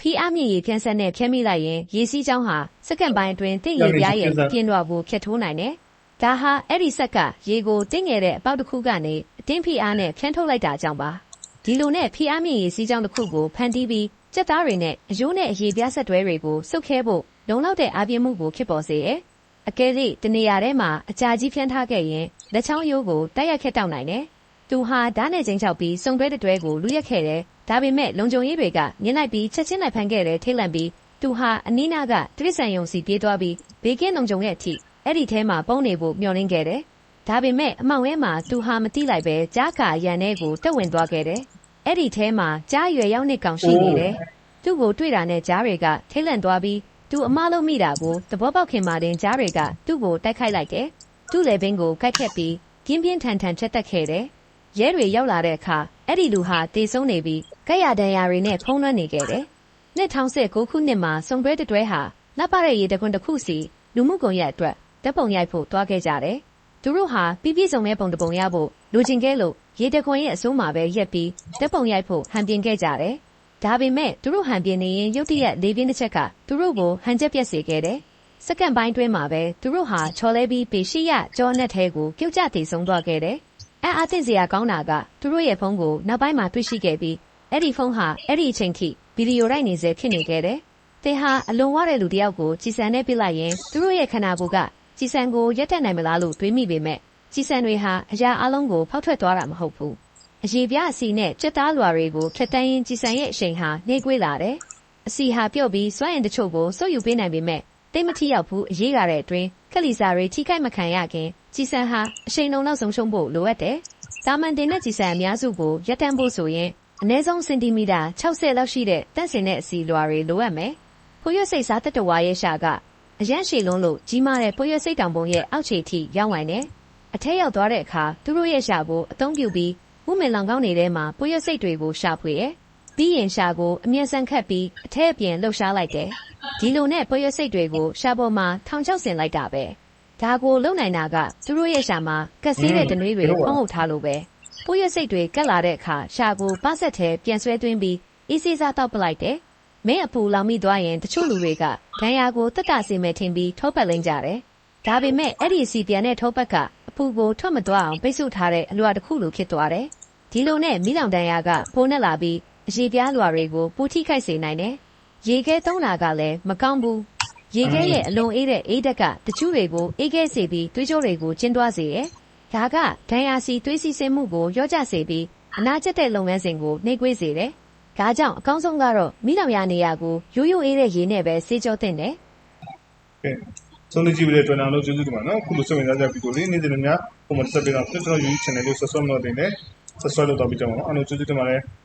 ဖီအားမြင့်ရေဖြန်းဆက်နဲ့ဖြန်းမိလိုက်ရင်ရေစီးကြောင်းဟာစက္ကန့်ပိုင်းအတွင်းတင့်ရေပြားရဲ့ပြင်းတော့ဖို့ဖြတ်ထိုးနိုင်တယ်။ဒါဟာအဲ့ဒီဆက်ကရေကိုတင်းငယ်တဲ့အပေါက်တစ်ခုကနေအတင်းဖီအားနဲ့ဖြန်းထုတ်လိုက်တာကြောင့်ပါ။ဒီလိုနဲ့ဖီအားမြင့်ရေစီးကြောင်းတစ်ခုကိုဖန်တီးပြီးစက်သားတွေနဲ့အယိုးနဲ့အရေပြားဆက်တွဲတွေကိုစုပ်ခဲဖို့လုံလောက်တဲ့အားပြင်းမှုကိုဖြစ်ပေါ်စေတယ်။အကယ်၍တနေရာထဲမှာအကြာကြီးဖြန်းထားခဲ့ရင်လက်ချောင်းရိုးကိုတိုက်ရိုက်ခက်တောက်နိုင်တယ်။ သူဟာဓာတ်နဲ့ချင်းချောက်ပြီးစုံတွဲတဲ့တွဲကိုလူရက်ခဲ့တယ်။ဒါပေမဲ့လုံခြုံရေးတွေကမြင်လိုက်ပြီးချက်ချင်းလိုက်ဖမ်းခဲ့တယ်ထိတ်လန့်ပြီးသူဟာအနီးနားကတရိษံယုံစီပြေးသွားပြီးဘေကင်းလုံခြုံရဲ့အထိအဲ့ဒီထဲမှာပုံနေဖို့မျှော်လင့်ခဲ့တယ်။ဒါပေမဲ့အမောင်ဝဲမှာသူဟာမတိလိုက်ပဲကြားကာရန်ထဲကိုတက်ဝင်သွားခဲ့တယ်။အဲ့ဒီထဲမှာကြားရွယ်ရောက်နေကောင်ရှိနေတယ်။သူ့ကိုတွေ့တာနဲ့ကြားတွေကထိတ်လန့်သွားပြီးသူအမလုံးမိတာကိုသဘောပေါက်ခင်မှတင်ကြားတွေကသူ့ကိုတိုက်ခိုက်လိုက်တယ်။သူ့လေဘင်းကိုကိုက်ခက်ပြီးပြင်းပြင်းထန်ထန်ချက်တက်ခဲ့တယ်။ ရဲတွေရောက်လာတဲ့အခါအဲ့ဒီလူဟာတေဆုံးနေပြီးကဲ့ရဒဏ်ရာတွေနဲ့ဖုံးလွှမ်းနေခဲ့တယ်။နှစ်ထောင်ဆက်9ခုနှစ်မှာစုံတွဲတတွဲဟာလက်ပတဲ့ရေတခွန်းတစ်ခုစီလူမှုကွန်ရက်အတွက်တပ်ပုံရိုက်ဖို့တွားခဲ့ကြတယ်။သူတို့ဟာပြပြစုံတဲ့ပုံတစ်ပုံရဖို့လူချင်းကဲလို့ရေတခွန်းရဲ့အစိုးမှာပဲရက်ပြီးတပ်ပုံရိုက်ဖို့ဟန်ပြင်ခဲ့ကြတယ်။ဒါပေမဲ့သူတို့ဟန်ပြင်နေရင်ရုတ်တရက်လေးပြင်းတစ်ချက်ကသူတို့ကိုဟန်ချက်ပြက်စေခဲ့တယ်။စက္ကန့်ပိုင်းတွင်းမှာပဲသူတို့ဟာချော်လဲပြီးပေရှိရကြောနဲ့ထဲကိုပြုတ်ကျတည်ဆုံးသွားခဲ့တယ်။ အဲအားသိစရာကောင်းတာကသူတို့ရဲ့ဖုန်းကိုနောက်ပိုင်းမှာတွေ့ရှိခဲ့ပြီးအဲ့ဒီဖုန်းဟာအဲ့ဒီအချိန်ထိဗီဒီယိုရိုက်နေစေဖြစ်နေခဲ့တယ်။သင်ဟာအလွန်ဝတဲ့လူတစ်ယောက်ကိုကြည်စံနဲ့ပြစ်လိုက်ရင်သူတို့ရဲ့ခန္ဓာကိုယ်ကကြည်စံကိုရက်တက်နိုင်မလားလို့တွေးမိပေမဲ့ကြည်စံတွေဟာအရာအလုံးကိုဖောက်ထွက်သွားတာမဟုတ်ဘူး။အရေပြအစီနဲ့ကြက်သားလွာတွေကိုဖြတ်တန်းရင်ကြည်စံရဲ့အရှိန်ဟာနှေးကွေးလာတယ်။အစီဟာပြုတ်ပြီးစွမ်းရင်တချို့ကိုစုပ်ယူပေးနိုင်ပေမဲ့တိတ်မထီရောက်ဘူးအရေးရတဲ့အတွင်းခက်လီစာတွေထိခိုက်မခံရခင် ကြည်စံဟာ အရှိန်လုံးလောက်ဆုံးရှုံးဖို့ လိုအပ်တယ်။တာမန်တင်တဲ့ကြည်စံအများစုကိုရက်တန့်ဖို့ဆိုရင် အနည်းဆုံး စင်တီမီတာ60လောက်ရှိတဲ့တန့်စင်တဲ့အစီလွာတွေ လိုအပ်မယ်။ဖိုးရွက်စိတ်စားတတဝါရဲ့ရှာက အရန်ရှည်လုံးလို့ ကြီးမားတဲ့ ဖိုးရွက်စိတ်တောင်ပုံရဲ့ အောက်ခြေထိ ရောက်နိုင်တယ်။အထက်ရောက်သွားတဲ့အခါ သူတို့ရဲ့ရှာကို အသုံးပြုပြီးဝုမင်လောင်ကောင်းနေထဲမှာ ဖိုးရွက်စိတ်တွေကို ရှာဖွေရဲ့။ပြီးရင်ရှာကို အမြဲဆန်ခတ်ပြီး အထက်အပြင် လှုပ်ရှားလိုက်တယ်။ဒီလိုနဲ့ ဖိုးရွက်စိတ်တွေကိုရှာပေါ်မှာ ထောင်ချောက်ဆင်လိုက်တာပဲ။ ဒါကိုလုံနိုင်တာက သူတို့ရဲ့ရှာမှာကက်ဆေးတဲ့တနွေးတွေ ဖုံးဟုတ်ထားလို့ပဲ။ပိုးရစိတ်တွေကက်လာတဲ့အခါရှာကိုပဆက်ထဲ ပြန်ဆွဲသွင်းပြီး အေးစေးစားတောက်ပလိုက်တယ်။မင်းအပူလောင်မိသွားရင် တချို့လူတွေက ဒဏ်ရာကိုတက်တာစီမဲ့ထင်ပြီးထိုးပတ်လိမ့်ကြတယ်။ဒါပေမဲ့ အဲ့ဒီ စီပြန်တဲ့ထိုးပတ်က အပူကို ထွက်မသွားအောင် ပိတ်ဆို့ထားတဲ့ အလွာတစ်ခုလို ဖြစ်သွားတယ်။ဒီလိုနဲ့မိလောင်ဒဏ်ရာကဖိုးနဲ့လာပြီး အရေပြားလွာတွေကိုပူထိခိုက်စေနိုင်တယ်။ရေခဲသုံးတာကလည်း မကောင်းဘူး။ ရေခဲရဲ့အလွန်အေးတဲ့အေးဓာတ်ကတချို့တွေကိုအေးခဲစေပြီးသွေးကြိုးတွေကိုကျင်းသွားစေတယ်။ဒါကဒဏ်ရာစီသွေးစီဆင်းမှုကိုရော့ကျစေပြီးအနာကျက်တဲ့လုပ်ငန်းစဉ်ကိုနှိပ်ကွေးစေတယ်။ဒါကြောင့်အကောင်းဆုံးကတော့မိလောင်ရနေရကိုရိုးရိုးအေးတဲ့ရေနဲ့ပဲဆေးကြောသင့်တယ်။ကဲဆုံးနေကြည့်ပြီးတဲ့တွင်အောင်လို့ကျေးဇူးတင်ပါနော်။ခုလိုစိတ်ဝင်စားကြပြီးတော့လေနေ့စဉ်များပုံမှန်တက်ပြီးတော့ကျွန်တော် YouTube channel လေး subscribe လုပ်တင်တယ်။ subscribe လုပ်တော့ပြီးကြပါဦး။အားလုံးကျေးဇူးတင်ပါတယ်။